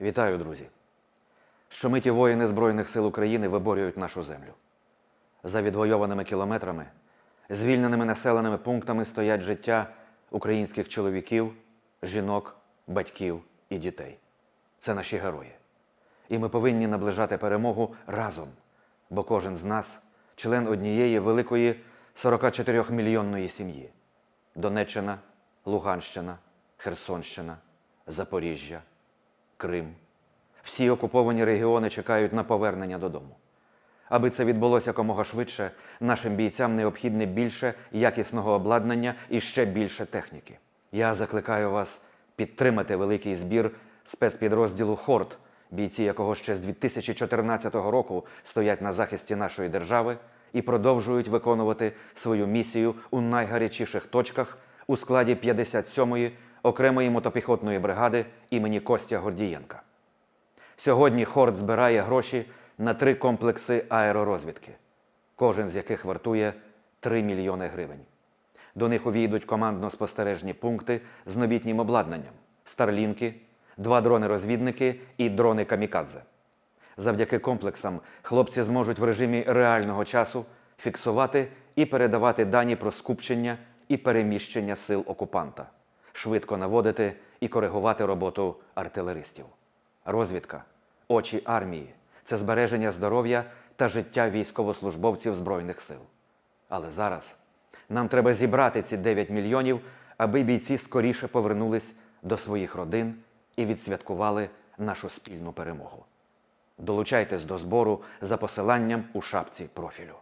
Вітаю, друзі! Щомиті воїни Збройних сил України виборюють нашу землю. За відвойованими кілометрами, звільненими населеними пунктами стоять життя українських чоловіків, жінок, батьків і дітей. Це наші герої. І ми повинні наближати перемогу разом, бо кожен з нас член однієї великої 44-мільйонної сім'ї: Донеччина, Луганщина, Херсонщина, Запоріжжя, Крим. Всі окуповані регіони чекають на повернення додому. Аби це відбулося якомога швидше, нашим бійцям необхідне більше якісного обладнання і ще більше техніки. Я закликаю вас підтримати великий збір спецпідрозділу Хорт, бійці якого ще з 2014 року стоять на захисті нашої держави і продовжують виконувати свою місію у найгарячіших точках у складі 57-ї окремої мотопіхотної бригади імені Костя Гордієнка. Сьогодні Хорд збирає гроші на три комплекси аеророзвідки, кожен з яких вартує 3 мільйони гривень. До них увійдуть командно-спостережні пункти з новітнім обладнанням, старлінки, два дрони-розвідники і дрони камікадзе. Завдяки комплексам хлопці зможуть в режимі реального часу фіксувати і передавати дані про скупчення і переміщення сил окупанта, швидко наводити і коригувати роботу артилеристів. Розвідка, очі армії це збереження здоров'я та життя військовослужбовців Збройних сил. Але зараз нам треба зібрати ці 9 мільйонів, аби бійці скоріше повернулись до своїх родин і відсвяткували нашу спільну перемогу. Долучайтесь до збору за посиланням у шапці профілю.